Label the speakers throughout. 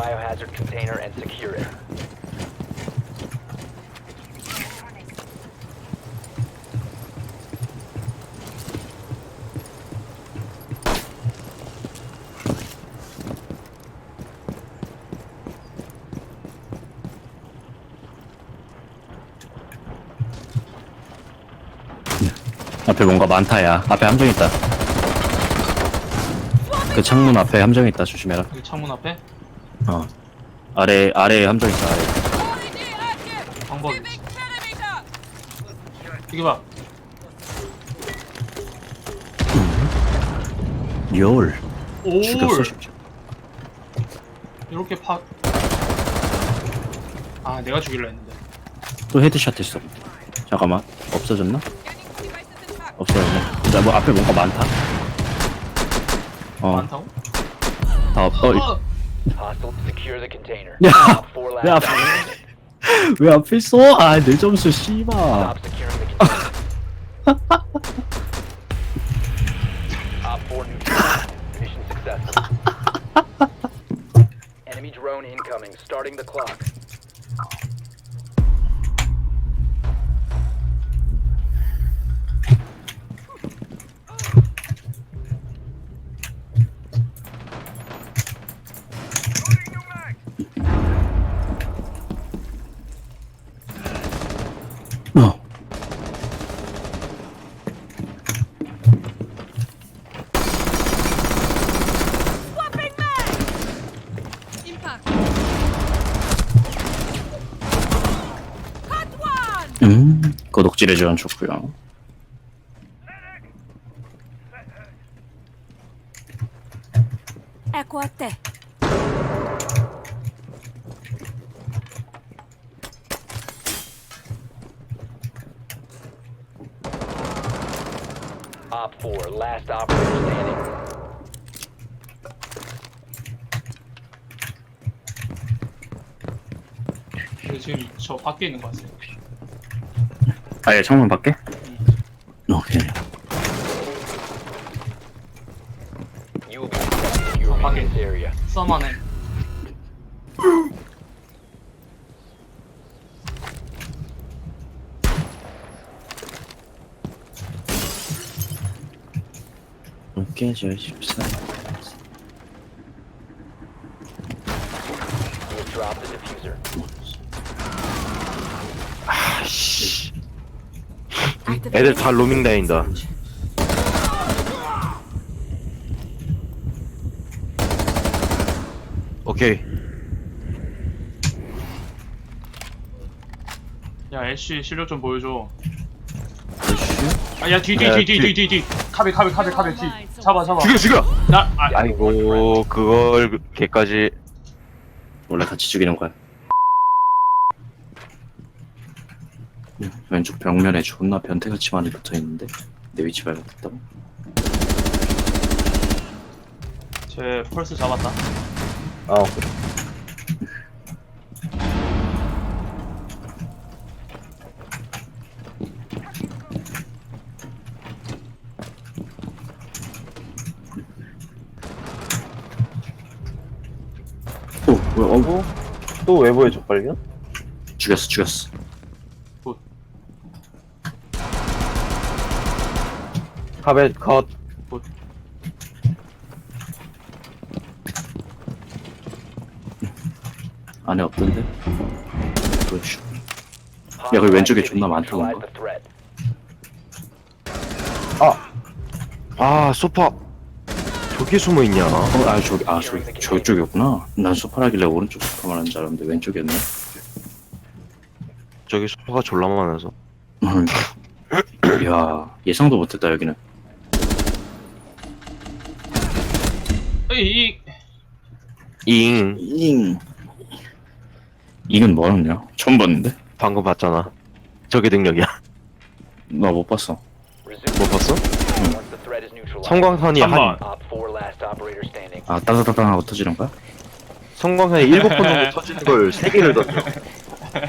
Speaker 1: biohazard container and secure it.
Speaker 2: 앞에 뭔가 많다 야. 앞에 함정 있다. 그 창문 앞에 함정 있다. 조심해라.
Speaker 3: 여기 창문 앞에
Speaker 2: 어. 아래 아래에 함정 있어. 아래.
Speaker 3: 방법 이게 봐
Speaker 2: 열.
Speaker 3: 오
Speaker 2: 죽였어 진짜.
Speaker 3: 이렇게 파. 아 내가 죽일라 했는데.
Speaker 2: 또 헤드샷 했어. 잠깐만. 없어졌나? 없어졌네. 나뭐 앞에 뭔가 많다. 어.
Speaker 3: 많다고?
Speaker 2: 다 없. 어. 이-
Speaker 3: 어,
Speaker 1: Hostiles secure the container.
Speaker 2: 야,
Speaker 1: Op four
Speaker 2: 왜
Speaker 1: last
Speaker 2: 앞에
Speaker 1: operator
Speaker 2: 왜 앞에 있어? 아, 내 점수 씨발.
Speaker 1: Stop securing the container. Op 4 neutralized. Mission successful. Enemy drone incoming. Starting the clock.
Speaker 2: 고독질의 지원 좋고요.
Speaker 4: Ecco a te.
Speaker 1: Op 4, last operator standing.
Speaker 3: 근데 지금 저 밖에 있는 거 같아요.
Speaker 2: 아예 창문 밖에? 오케이.
Speaker 1: You will be detected if you remain in this area.
Speaker 3: 써만해.
Speaker 2: 오케이, 저 14.
Speaker 1: You will drop the diffuser.
Speaker 5: 애들 다 로밍 다닌다. 오케이.
Speaker 3: 야 애쉬 실력 좀 보여줘.
Speaker 2: 애쉬?
Speaker 3: 아야 뒤 뒤
Speaker 5: 야,
Speaker 3: 뒤뒤
Speaker 5: 뒤.
Speaker 3: 뒤 뒤 뒤. 카베 카베 카베 카베 뒤. 잡아 잡아.
Speaker 5: 죽여 죽여.
Speaker 3: 나 아,
Speaker 5: 아이고 그걸 걔까지
Speaker 2: 원래 같이 죽이는 거야. 왼쪽 벽면에 존나 변태같이 많이 붙어 있는데 내 위치 발견했다고?
Speaker 3: 제 펄스 잡았다.
Speaker 5: 아
Speaker 2: 오, 뭐야? 어,
Speaker 5: 또 외부에 족발견?
Speaker 2: 죽였어, 죽였어.
Speaker 5: 카베 컷.
Speaker 2: 안에 없던데? 보여줘. 야, 그 왼쪽에 존나
Speaker 1: the threat.
Speaker 5: 아 소파. 저기 숨어 있냐?
Speaker 2: 어, 아, 저기, 아, 저기, 저쪽이었구나. 난 소파라길래 오른쪽 소파만 하는 줄 알았는데 왼쪽이었네.
Speaker 5: 저기 소파가 졸라 많아서.
Speaker 2: 음. 야, 예상도 못했다, 여기는.
Speaker 3: 이, 이
Speaker 5: 잉.
Speaker 2: 잉. 잉은 뭐하냐? 처음 봤는데?
Speaker 5: 방금 봤잖아. 저게 능력이야.
Speaker 2: 나 못 봤어.
Speaker 5: 못 봤어?
Speaker 1: once the threat is neutralized.
Speaker 5: 성광탄이 한
Speaker 3: 잠깐만.
Speaker 1: Op 4 last operator standing.
Speaker 2: 아, 따다다당 하고 터지는 거야?
Speaker 5: 성광탄이 일곱 번 정도 터지는 걸 세 개를 던져.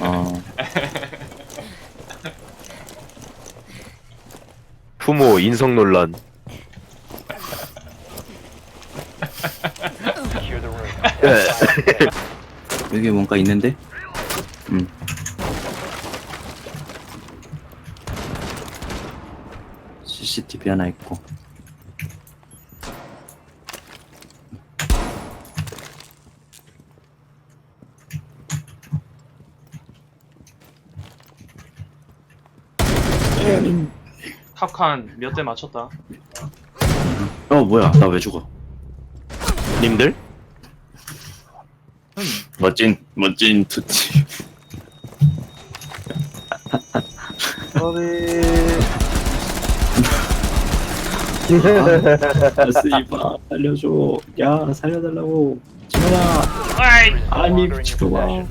Speaker 2: 어,
Speaker 5: 부모 인성 논란.
Speaker 1: Secure the room.
Speaker 5: 예.
Speaker 2: 아까 있는데? 응. CCTV 하나 있고.
Speaker 3: 탑칸 몇 대 맞췄다.
Speaker 2: 어 뭐야 나 왜 죽어?
Speaker 5: 님들?
Speaker 2: 멋진 멋진 투치. 아, 살려줘. 야 살려달라고.
Speaker 3: 아이!
Speaker 2: 아니
Speaker 1: possession.